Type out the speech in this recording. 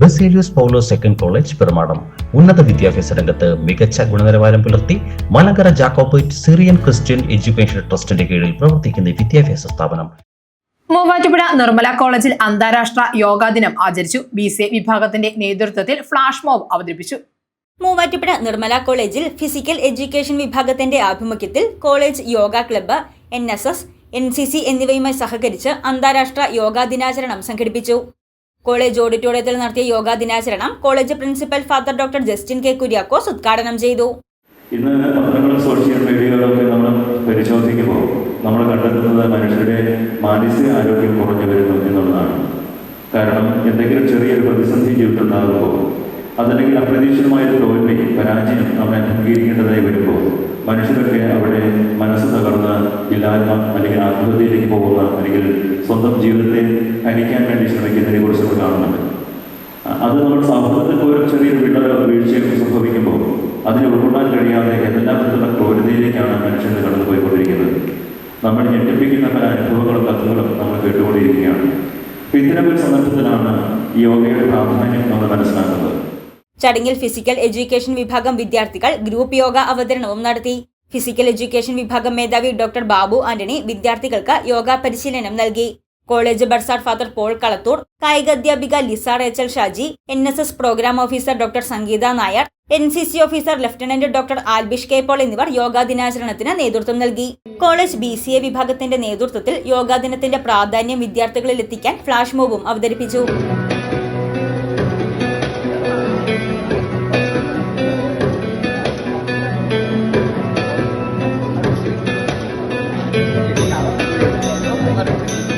Baselios Paulo second college Perumadam. ഉന്നത വിദ്യാഭ്യാസ രംഗത്ത് മികച്ച ഗുണനിലവാരം പുലർത്തി Malankara Jacobite Syrian Christian education ട്രസ്റ്റിന്റെ കീഴിൽ പ്രവർത്തിക്കുന്ന ഈ വിദ്യാഭ്യാസ സ്ഥാപനം. മൂവാറ്റുപുഴ നിർമ്മല കോളേജിൽ അന്താരാഷ്ട്ര യോഗാ ദിനം ആചരിച്ചു. ബി സി എ വിഭാഗത്തിന്റെ നേതൃത്വത്തിൽ ഫ്ലാഷ് മോബ് അവതരിപ്പിച്ചു. മൂവാറ്റുപുഴ നിർമ്മല കോളേജിൽ ഫിസിക്കൽ എഡ്യൂക്കേഷൻ വിഭാഗത്തിന്റെ ആഭിമുഖ്യത്തിൽ college yoga club N S S N C C എന്നിവയുമായി സഹകരിച്ച് അന്താരാഷ്ട്ര യോഗാ ദിനാചരണം സംഘടിപ്പിച്ചു. കോളേജ് ഓഡിറ്റോറിയത്തിൽ നടത്തിയ യോഗാ ദിനാചരണം college principal father doctor Justin K Kuriakose ഉദ്ഘാടനം ചെയ്തു. ഇന്ന് പത്രങ്ങളും സോഷ്യൽ മീഡിയകളൊക്കെ നമ്മൾ പരിശോധിക്കുമ്പോൾ നമ്മൾ കണ്ടെത്തുന്നത് മനുഷ്യരുടെ മാനസിക ആരോഗ്യം കുറഞ്ഞു വരുന്നു എന്നുള്ളതാണ്. കാരണം എന്തെങ്കിലും ചെറിയൊരു പ്രതിസന്ധി ജീവിതം ഉണ്ടാകുമ്പോൾ അതല്ലെങ്കിൽ അപ്രതീക്ഷിതമായ ഒരു തോൽവി പരാജയം നമ്മെ അഭിമുഖീകരിക്കേണ്ടതായി വരുമ്പോൾ മനുഷ്യരൊക്കെ അവിടെ മനസ്സ് തകർന്ന് ഇല്ലായ്മ അല്ലെങ്കിൽ ആത്മഹത്യയിലേക്ക് പോകുന്ന അല്ലെങ്കിൽ സ്വന്തം ജീവിതത്തെ ഹനിക്കാൻ വേണ്ടി ശ്രമിക്കുന്നതിനെ കുറിച്ച് നമ്മൾ കാണുന്നുണ്ട്. അത് നമ്മുടെ സമൂഹത്തിൽ ഒരു ചെറിയൊരു വിള്ളൽ വീഴ്ചയൊക്കെ സംഭവിക്കുമ്പോൾ അതിനെ ഉൾക്കൊള്ളാൻ കഴിയാതെ എല്ലാ തരത്തിലുള്ള ക്രൂരതയിലേക്കാണ് മനുഷ്യൻ കടന്നു പോയിക്കൊണ്ടിരിക്കുന്നത് നമ്മൾ ഞെട്ടിപ്പിക്കുന്ന പല അനുഭവങ്ങളും കഥകളും നമ്മൾ കേട്ടുകൊണ്ടിരിക്കുകയാണ്. ഇത്തരം ഇത്തരമൊരു സന്ദർഭത്തിലാണ് യോഗയുടെ പ്രാധാന്യം നമ്മൾ മനസ്സിലാക്കുന്നത്. ചടങ്ങിൽ ഫിസിക്കൽ എഡ്യൂക്കേഷൻ വിഭാഗം വിദ്യാർത്ഥികൾ ഗ്രൂപ്പ് യോഗ അവതരണവും നടത്തി. ഫിസിക്കൽ എഡ്യൂക്കേഷൻ വിഭാഗം മേധാവി ഡോക്ടർ ബാബു ആന്റണി വിദ്യാർത്ഥികൾക്ക് യോഗ പരിശീലനം നൽകി. College bursar father Paul Kalathur കായിക അധ്യാപിക Lisa Rachel Shaji N S S programme officer doctor Sangeetha Nair N C C officer lieutenant doctor Albish K Paul എന്നിവർ യോഗാ ദിനാചരണത്തിന് നേതൃത്വം നൽകി. കോളേജ് ബി സി എ വിഭാഗത്തിന്റെ നേതൃത്വത്തിൽ യോഗാ ദിനത്തിന്റെ പ്രാധാന്യം വിദ്യാർത്ഥികളിൽ എത്തിക്കാൻ ഫ്ലാഷ് മോബും അവതരിപ്പിച്ചു. করে